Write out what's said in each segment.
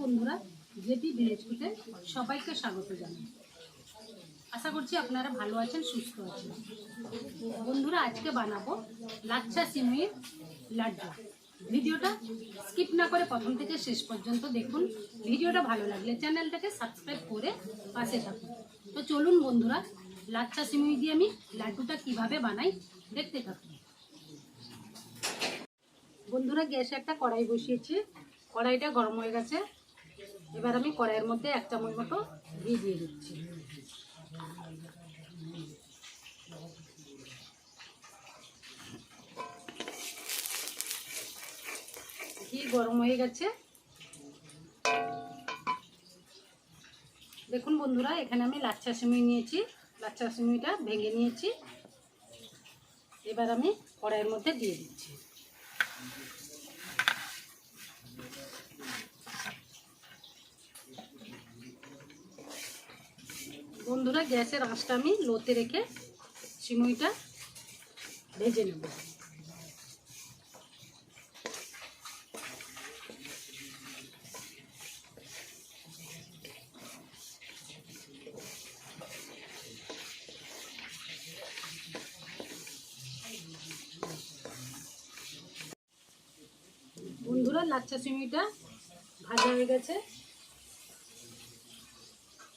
বন্ধুরা, JP village ফুটে সবাইকে স্বাগত জানাই। আশা করছি আপনারা ভালো আছেন, সুস্থ আছেন। বন্ধুরা, আজকে বানাবো লাচ্ছা সিমুইয়ের লাড্ডু। ভিডিওটা স্কিপ না করে প্রথম থেকে শেষ পর্যন্ত দেখুন। ভিডিওটা ভালো লাগলে চ্যানেলটাকে সাবস্ক্রাইব করে পাশে থাকুন। তো চলুন বন্ধুরা, লাচ্ছা সিমুই দিয়ে আমি লাড্ডুটা কীভাবে বানাই দেখতে থাকুন। বন্ধুরা, গ্যাসে একটা কড়াই বসিয়েছি। কড়াইটা গরম হয়ে গেছে। এবার আমি কড়াইয়ের মধ্যে এক চামচ মতো ঘি দিয়ে দিচ্ছি। ঘি গরম হয়ে গেছে। দেখুন বন্ধুরা, এখানে আমি লাচ্ছা সিমুই নিয়েছি। লাচ্ছা সিমুইটা ভেঙে নিয়েছি। এবার আমি কড়াইয়ের মধ্যে দিয়ে দিচ্ছি। বন্ধুরা, গ্যাসের আঁচটা আমি লোতে রেখে সিমুইটা ভেজে নেব। বন্ধুরা লাচ্ছা সিমুইটা ভাজা হয়ে গেছে।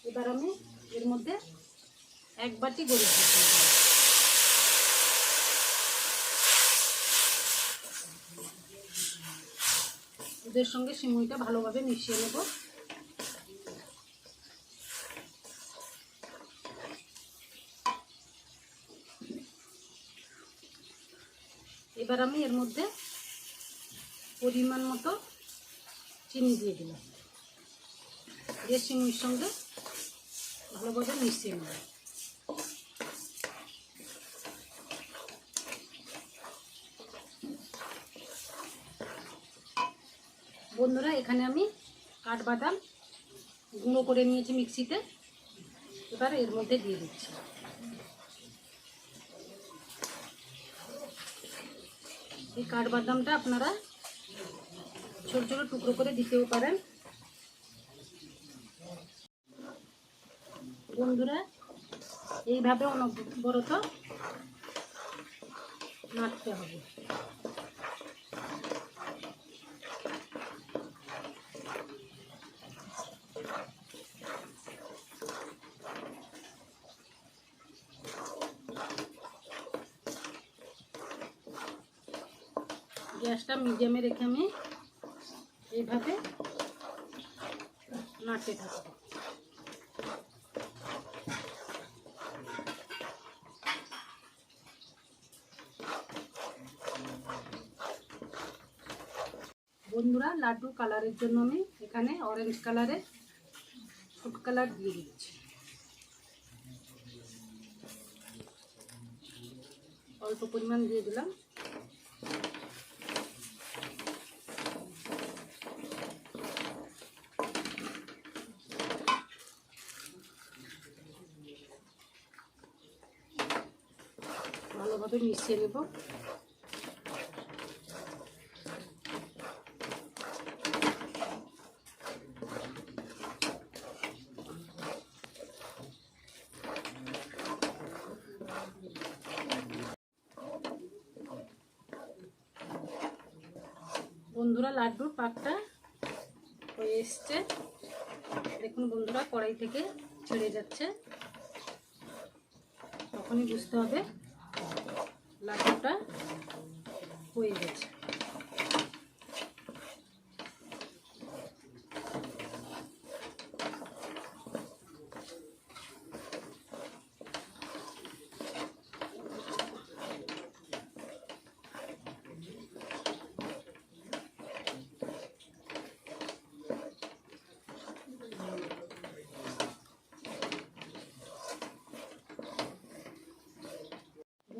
এবার আমি এর মধ্যে এক বাটি দিয়ে দুধের সঙ্গে সিমুইটা ভালোভাবে মিশিয়ে নেব। এবার আমি এর মধ্যে পরিমাণ মতো চিনি দিয়ে দিলাম। দিয়ে সিমুইর সঙ্গে ভালোভাবে মিশিয়ে নেব। বন্ধুরা, এখানে আমি কাঠবাদাম গুঁড়ো করে নিয়েছি মিক্সিতে। এবার এর মধ্যে দিয়ে দিচ্ছি। এই কাঠবাদামটা আপনারা ছোট ছোট টুকরো করে দিতেও পারেন। বন্ধুরা এইভাবে অনবরত নাড়তে হবে। গ্যাসটা মিডিয়ামে রেখে আমি এইভাবে নাড়তে থাকব। বন্ধুরা, লাড্ডু কালারের জন্য আমি এখানে অরেঞ্জ কালারের ফুড কালার দিয়ে দিচ্ছি। অল্প পরিমাণ দিয়ে দিলাম। ভালোভাবে মিশিয়ে নেব। বন্ধুরা লাড্ডুর পাকটা হয়ে এসছে। দেখুন বন্ধুরা, কড়াই থেকে ছেড়ে যাচ্ছে। তখনই বুঝতে হবে লাড্ডুটা হয়ে গেছে।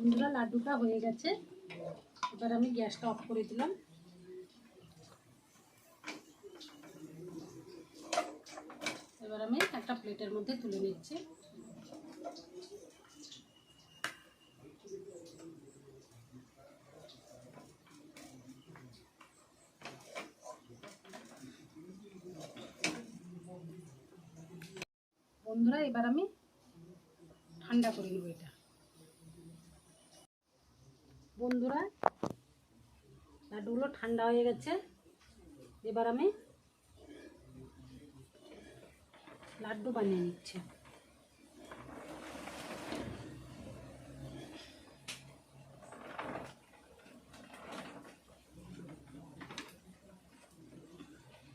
বন্ধুরা, লাড্ডুটা হয়ে গেছে। এবার আমি গ্যাসটা অফ করে দিলাম। এবার আমি একটা প্লেটের মধ্যে তুলে নিচ্ছি। বন্ধুরা, এবার আমি ঠান্ডা করে নেব এটা। বন্ধুরা লাড্ডুগুলো ঠান্ডা হয়ে গেছে। এবার আমি লাড্ডু বানিয়ে নিচ্ছি।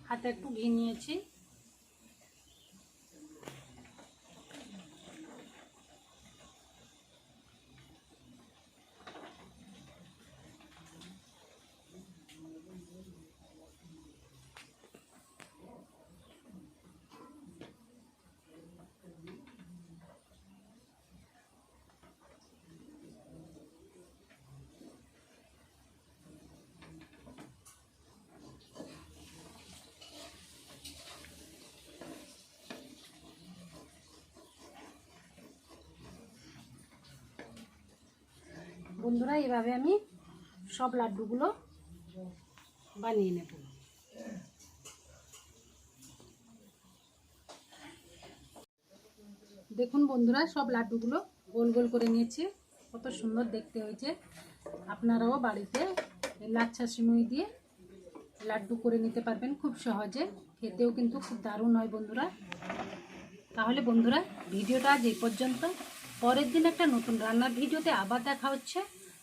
হাতে একটু ঘি নিয়েছি। বন্ধুরা, এভাবে আমি সব লাড্ডুগুলো বানিয়ে নেব। দেখুন বন্ধুরা, সব লাড্ডুগুলো গোল গোল করে নিয়েছি। কত সুন্দর দেখতে হয়েছে। আপনারাও বাড়িতে লাচ্ছা সিমুই দিয়ে লাড্ডু করে নিতে পারবেন খুব সহজে। খেতেও কিন্তু খুব দারুণ হয় বন্ধুরা। তাহলে বন্ধুরা, ভিডিওটা আজ এই পর্যন্ত। পরের দিন একটা নতুন রান্নার ভিডিওতে আবার দেখা হচ্ছে।